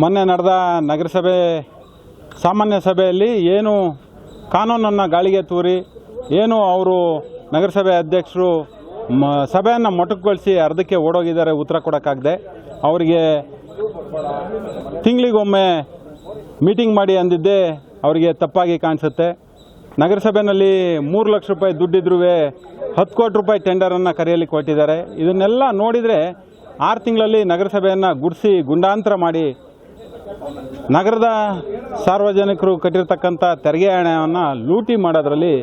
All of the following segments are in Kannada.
ಮೊನ್ನೆ ನಡೆದ ನಗರಸಭೆ, ಸಾಮಾನ್ಯ ಸಭೆಯಲ್ಲಿ ಏನು ಕಾನೂನನ್ನು ಗಾಳಿಗೆ ತೂರಿ, ಏನು ಅವರು ನಗರಸಭೆ ಅಧ್ಯಕ್ಷರು ಮ, ಸಭೆಯನ್ನು ಮೊಟಕುಗೊಳಿಸಿ ಅರ್ಧಕ್ಕೆ ಓಡೋಗಿದ್ದಾರೆ, ಉತ್ತರ ಕೊಡೋಕ್ಕಾಗದೆ. ಅವರಿಗೆ ತಿಂಗಳಿಗೊಮ್ಮೆ ಮೀಟಿಂಗ್ ಮಾಡಿ ಅಂದಿದ್ದೆ ಅವರಿಗೆ ತಪ್ಪಾಗಿ ಕಾಣಿಸುತ್ತೆ. ನಗರಸಭೆಯಲ್ಲಿ ಮೂರು ಲಕ್ಷ ರೂಪಾಯಿ ದುಡ್ಡಿದ್ರೂ ಹತ್ತು ಕೋಟಿ ರೂಪಾಯಿ ಟೆಂಡರನ್ನು ಕರೆಯಲಿ ಕೊಟ್ಟಿದ್ದಾರೆ. ಇದನ್ನೆಲ್ಲ ನೋಡಿದರೆ ಆರು ತಿಂಗಳಲ್ಲಿ ನಗರಸಭೆಯನ್ನು ಗುಡಿಸಿ ಗುಂಡಾಂತರ ಮಾಡಿ ನಗರದ ಸಾರ್ವಜನಿಕರು ಕಟ್ಟಿರ್ತಕ್ಕಂಥ ತೆರಿಗೆ ಹಣವನ್ನು ಲೂಟಿ ಮಾಡೋದ್ರಲ್ಲಿ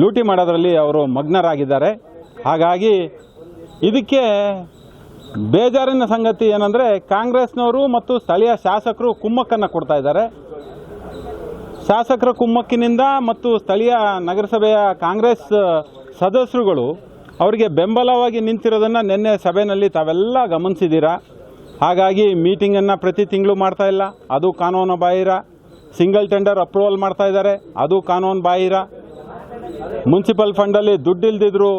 ಲೂಟಿ ಮಾಡೋದ್ರಲ್ಲಿ ಅವರು ಮಗ್ನರಾಗಿದ್ದಾರೆ. ಹಾಗಾಗಿ ಇದಕ್ಕೆ ಬೇಜಾರಿನ ಸಂಗತಿ ಏನಂದರೆ ಕಾಂಗ್ರೆಸ್ನವರು ಮತ್ತು ಸ್ಥಳೀಯ ಶಾಸಕರು ಕುಮ್ಮಕ್ಕನ್ನು ಕೊಡ್ತಾ ಇದ್ದಾರೆ. ಶಾಸಕರ ಕುಮ್ಮಕ್ಕಿನಿಂದ ಮತ್ತು ಸ್ಥಳೀಯ ನಗರಸಭೆಯ ಕಾಂಗ್ರೆಸ್ ಸದಸ್ಯರುಗಳು ಅವರಿಗೆ ಬೆಂಬಲವಾಗಿ ನಿಂತಿರೋದನ್ನು ನಿನ್ನೆ ಸಭೆಯಲ್ಲಿ ತಾವೆಲ್ಲ ಗಮನಿಸಿದ್ದೀರಾ? ಹಾಗಾಗಿ ಮೀಟಿಂಗನ್ನು ಪ್ರತಿ ತಿಂಗಳು ಮಾಡ್ತಾ ಇಲ್ಲ. ಅದು ಕಾನೂನು ಬಾಹಿರ. ಸಿಂಗಲ್ ಟೆಂಡರ್ ಅಪ್ರೂವಲ್ ಮಾಡ್ತಾ ಇದ್ದಾರೆ. ಅದು ಕಾನೂನು ಬಾಹಿರ. ಮುನ್ಸಿಪಲ್ ಫಂಡಲ್ಲಿ ದುಡ್ಡು ಇಲ್ದಿದ್ರು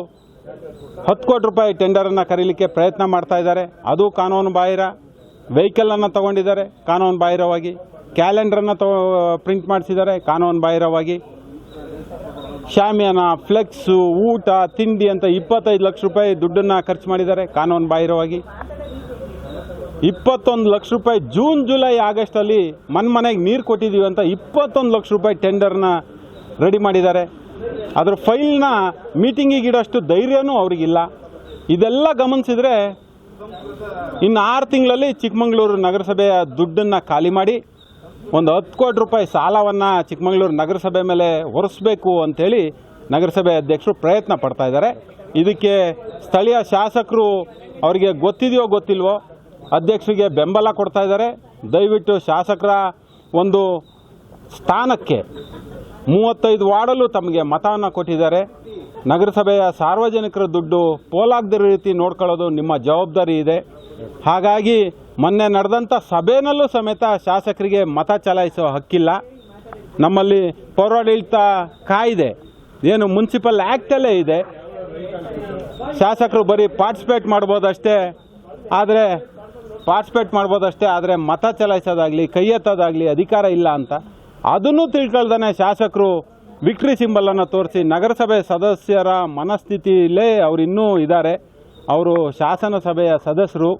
ಹತ್ತು ಕೋಟಿ ರೂಪಾಯಿ ಟೆಂಡರನ್ನು ಕರೀಲಿಕ್ಕೆ ಪ್ರಯತ್ನ ಮಾಡ್ತಾ ಇದ್ದಾರೆ. ಅದು ಕಾನೂನು ಬಾಹಿರ. ವೆಹಿಕಲನ್ನು ತಗೊಂಡಿದ್ದಾರೆ ಕಾನೂನು ಬಾಹಿರವಾಗಿ. ಕ್ಯಾಲೆಂಡ್ರನ್ನು ತಗೋ ಪ್ರಿಂಟ್ ಮಾಡಿಸಿದ್ದಾರೆ ಕಾನೂನು ಬಾಹಿರವಾಗಿ. ಶಾಮಿಯಾನ ಫ್ಲೆಕ್ಸು ಊಟ, ತಿಂಡಿ ಅಂತ ಇಪ್ಪತ್ತೈದು ಲಕ್ಷ ರೂಪಾಯಿ ದುಡ್ಡನ್ನು ಖರ್ಚು ಮಾಡಿದ್ದಾರೆ ಕಾನೂನು ಬಾಹಿರವಾಗಿ. ಇಪ್ಪತ್ತೊಂದು ಲಕ್ಷ ರೂಪಾಯಿ ಜೂನ್, ಜುಲೈ ಆಗಸ್ಟಲ್ಲಿ ಮನ್ ಮನೆಗೆ ನೀರು ಕೊಟ್ಟಿದ್ದೀವಿ ಅಂತ ಇಪ್ಪತ್ತೊಂದು ಲಕ್ಷ ರೂಪಾಯಿ ಟೆಂಡರ್ನ ರೆಡಿ ಮಾಡಿದ್ದಾರೆ. ಅದ್ರ ಫೈಲ್ನ ಮೀಟಿಂಗಿಗೆ ಇಡೋಷ್ಟು ಧೈರ್ಯನೂ ಅವ್ರಿಗಿಲ್ಲ. ಇದೆಲ್ಲ ಗಮನಿಸಿದ್ರೆ ಇನ್ನು ಆರು ತಿಂಗಳಲ್ಲಿ ಚಿಕ್ಕಮಗಳೂರು ನಗರಸಭೆಯ ದುಡ್ಡನ್ನು ಖಾಲಿ ಮಾಡಿ ಒಂದು ಹತ್ತು ಕೋಟಿ ರೂಪಾಯಿ ಸಾಲವನ್ನು ಚಿಕ್ಕಮಗಳೂರು ನಗರಸಭೆ ಮೇಲೆ ಹೊರಿಸ್ಬೇಕು ಅಂಥೇಳಿ ನಗರಸಭೆ ಅಧ್ಯಕ್ಷರು ಪ್ರಯತ್ನ ಪಡ್ತಾ ಇದ್ದಾರೆ. ಇದಕ್ಕೆ ಸ್ಥಳೀಯ ಶಾಸಕರು ಅವರಿಗೆ ಗೊತ್ತಿದೆಯೋ ಗೊತ್ತಿಲ್ವೋ ಅಧ್ಯಕ್ಷರಿಗೆ ಬೆಂಬಲ ಕೊಡ್ತಾ ಇದ್ದಾರೆ. ದಯವಿಟ್ಟು ಶಾಸಕರ ಒಂದು ಸ್ಥಾನಕ್ಕೆ ಮೂವತ್ತೈದು ವಾರ್ಡಲ್ಲೂ ತಮಗೆ ಮತವನ್ನು ಕೊಟ್ಟಿದ್ದಾರೆ. ನಗರಸಭೆಯ ಸಾರ್ವಜನಿಕರ ದುಡ್ಡು ಪೋಲಾಗದ ರೀತಿ ನೋಡ್ಕೊಳ್ಳೋದು ನಿಮ್ಮ ಜವಾಬ್ದಾರಿ ಇದೆ. ಹಾಗಾಗಿ ಮೊನ್ನೆ ನಡೆದಂಥ ಸಭೆಯಲ್ಲೂ ಸಮೇತ ಶಾಸಕರಿಗೆ ಮತ ಚಲಾಯಿಸೋ ಹಕ್ಕಿಲ್ಲ. ನಮ್ಮಲ್ಲಿ ಪೌರಾಡಳಿತ ಕಾಯಿದೆ, ಏನು ಮುನ್ಸಿಪಲ್ ಆ್ಯಕ್ಟಲ್ಲೇ ಇದೆ. ಶಾಸಕರು ಬರೀ ಪಾರ್ಟಿಸಿಪೇಟ್ ಮಾಡ್ಬೋದಷ್ಟೇ. ಆದರೆ ಪಾರ್ಟಿಸಿಪೇಟ್ ಮಾಡ್ಬೋದಷ್ಟೇ, ಆದರೆ ಮತ ಚಲಾಯಿಸೋದಾಗಲಿ, ಕೈ ಎತ್ತೋದಾಗಲಿ ಅಧಿಕಾರ ಇಲ್ಲ ಅಂತ. ಅದನ್ನು ತಿಳ್ಕೊಳ್ದಾನೆ ಶಾಸಕರು ವಿಕ್ಟ್ರಿ ಸಿಂಬಲನ್ನು ತೋರಿಸಿ ನಗರಸಭೆ ಸದಸ್ಯರ ಮನಸ್ಥಿತಿಯಲ್ಲೇ ಅವರು ಇನ್ನೂ ಇದ್ದಾರೆ. ಅವರು ಶಾಸನ ಸಭೆಯ ಸದಸ್ಯರು.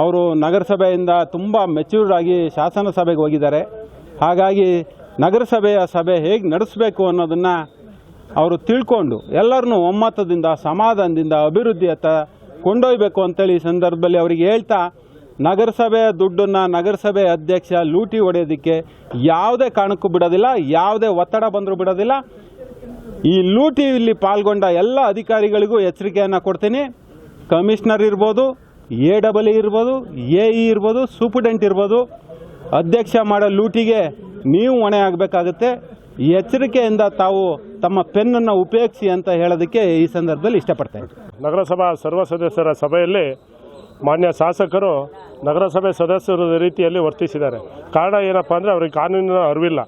ಅವರು ನಗರಸಭೆಯಿಂದ ತುಂಬ ಮೆಚ್ಯೂರ್ಡ್ ಆಗಿ ಶಾಸನ ಸಭೆಗೆ ಹೋಗಿದ್ದಾರೆ. ಹಾಗಾಗಿ ನಗರಸಭೆಯ ಸಭೆ ಹೇಗೆ ನಡೆಸಬೇಕು ಅನ್ನೋದನ್ನು ಅವರು ತಿಳ್ಕೊಂಡು ಎಲ್ಲರನ್ನೂ ಒಮ್ಮತದಿಂದ, ಸಮಾಧಾನದಿಂದ, ಅಭಿವೃದ್ಧಿಯತ್ತ ಕೊಂಡೊಯ್ಬೇಕು ಅಂತೇಳಿ ಈ ಸಂದರ್ಭದಲ್ಲಿ ಅವರಿಗೆ ಹೇಳ್ತಾ ನಗರಸಭೆಯ ದುಡ್ಡನ್ನು ನಗರಸಭೆ ಅಧ್ಯಕ್ಷ ಲೂಟಿ ಹೊಡೆಯೋದಕ್ಕೆ ಯಾವುದೇ ಕಾರಣಕ್ಕೂ ಬಿಡೋದಿಲ್ಲ, ಯಾವುದೇ ಒತ್ತಡ ಬಂದರೂ ಬಿಡೋದಿಲ್ಲ. ಈ ಲೂಟಿ ಇಲ್ಲಿ ಪಾಲ್ಗೊಂಡ ಎಲ್ಲ ಅಧಿಕಾರಿಗಳಿಗೂ ಎಚ್ಚರಿಕೆಯನ್ನು ಕೊಡ್ತೀನಿ. ಕಮಿಷನರ್ ಇರ್ಬೋದು, ಎ ಡಬಲ್ ಇ ಇರ್ಬೋದು, ಎ ಇ ಇರ್ಬೋದು ಸೂಪರ್ಡೆಂಟ್ ಇರ್ಬೋದು, ಅಧ್ಯಕ್ಷ ಮಾಡೋ ಲೂಟಿಗೆ ನೀವು ಹೊಣೆ ಆಗಬೇಕಾಗುತ್ತೆ. ಎಚ್ಚರಿಕೆಯಿಂದ ತಾವು ತಮ್ಮ ಪೆನ್ನನ್ನು ಉಪಯೋಗಿಸಿ ಅಂತ ಹೇಳೋದಕ್ಕೆ ಈ ಸಂದರ್ಭದಲ್ಲಿ ಇಷ್ಟಪಡ್ತೇನೆ. ನಗರಸಭಾ ಸರ್ವ ಸದಸ್ಯರ ಸಭೆಯಲ್ಲಿ ಮಾನ್ಯ ಶಾಸಕರು ನಗರಸಭೆ ಸದಸ್ಯರ ರೀತಿಯಲ್ಲಿ ವರ್ತಿಸಿದ್ದಾರೆ. ಕಾರಣ ಏನಪ್ಪ ಅಂದರೆ ಅವರಿಗೆ ಕಾನೂನಿನ ಅರಿವಿಲ್ಲ.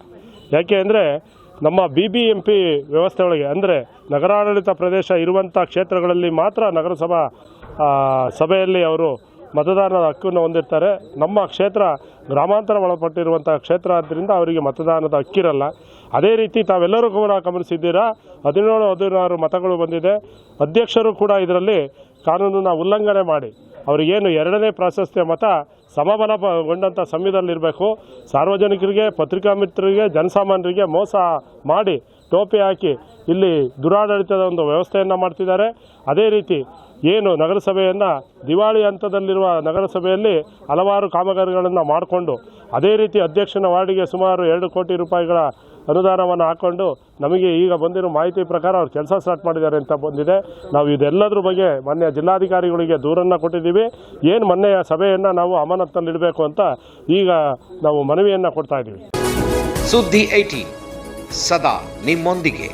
ಯಾಕೆ ಅಂದರೆ ನಮ್ಮ ಬಿ ಬಿ ಎಂ ಪಿ ವ್ಯವಸ್ಥೆ ಒಳಗೆ ಅಂದರೆ ನಗರಾಡಳಿತ ಪ್ರದೇಶ ಇರುವಂಥ ಕ್ಷೇತ್ರಗಳಲ್ಲಿ ಮಾತ್ರ ನಗರಸಭಾ ಸಭೆಯಲ್ಲಿ ಅವರು ಮತದಾನದ ಹಕ್ಕನ್ನು ಹೊಂದಿರ್ತಾರೆ. ನಮ್ಮ ಕ್ಷೇತ್ರ ಗ್ರಾಮಾಂತರ ಒಳಪಟ್ಟಿರುವಂಥ ಕ್ಷೇತ್ರ ಆದ್ದರಿಂದ ಅವರಿಗೆ ಮತದಾನದ ಹಕ್ಕಿರಲ್ಲ. ಅದೇ ರೀತಿ ತಾವೆಲ್ಲರೂ ಕೂಡ ಗಮನಿಸಿದ್ದೀರಾ? ಹದಿನೇಳು, ಹದಿನಾರು ಮತಗಳು ಬಂದಿದೆ. ಅಧ್ಯಕ್ಷರು ಕೂಡ ಇದರಲ್ಲಿ ಕಾನೂನನ್ನು ಉಲ್ಲಂಘನೆ ಮಾಡಿ. ಅವರಿಗೇನು ಎರಡನೇ ಪ್ರಾಶಸ್ತ್ಯ ಮತ ಸಮಬಲಗೊಂಡಂಥ ಸಮಯದಲ್ಲಿರಬೇಕು ಸಾರ್ವಜನಿಕರಿಗೆ, ಪತ್ರಿಕಾ ಮಿತ್ರರಿಗೆ, ಜನಸಾಮಾನ್ಯರಿಗೆ ಮೋಸ ಮಾಡಿ ಟೋಪಿ ಹಾಕಿ ಇಲ್ಲಿ ದುರಾಡಳಿತದ ಒಂದು ವ್ಯವಸ್ಥೆಯನ್ನು ಮಾಡ್ತಿದ್ದಾರೆ. ಅದೇ ರೀತಿ ಏನು ನಗರಸಭೆಯನ್ನು ದಿವಾಳಿ ಹಂತದಲ್ಲಿರುವ ನಗರಸಭೆಯಲ್ಲಿ ಹಲವಾರು ಕಾಮಗಾರಿಗಳನ್ನು ಮಾಡಿಕೊಂಡು, ಅದೇ ರೀತಿ ಅಧ್ಯಕ್ಷನ ವಾರ್ಡಿಗೆ ಸುಮಾರು ಎರಡು ಕೋಟಿ ರೂಪಾಯಿಗಳ ಅನುದಾನವನ್ನು ಹಾಕ್ಕೊಂಡು ನಮಗೆ ಈಗ ಬಂದಿರೋ ಮಾಹಿತಿ ಪ್ರಕಾರ ಅವ್ರು ಕೆಲಸ ಸ್ಟಾರ್ಟ್ ಮಾಡಿದ್ದಾರೆ ಅಂತ ಬಂದಿದೆ. ನಾವು ಇದೆಲ್ಲದ್ರ ಬಗ್ಗೆ ಮೊನ್ನೆ ಜಿಲ್ಲಾಧಿಕಾರಿಗಳಿಗೆ ದೂರನ್ನು ಕೊಟ್ಟಿದ್ದೀವಿ. ಏನು ಮೊನ್ನೆಯ ಸಭೆಯನ್ನು ನಾವು ಅಮಾನತ್ತಲ್ಲಿಡಬೇಕು ಅಂತ ಈಗ ನಾವು ಮನವಿಯನ್ನು ಕೊಡ್ತಾ ಇದ್ದೀವಿ ಸುದ್ದಿ ಐಟಿ ಸದಾ ನಿಮ್ಮೊಂದಿಗೆ.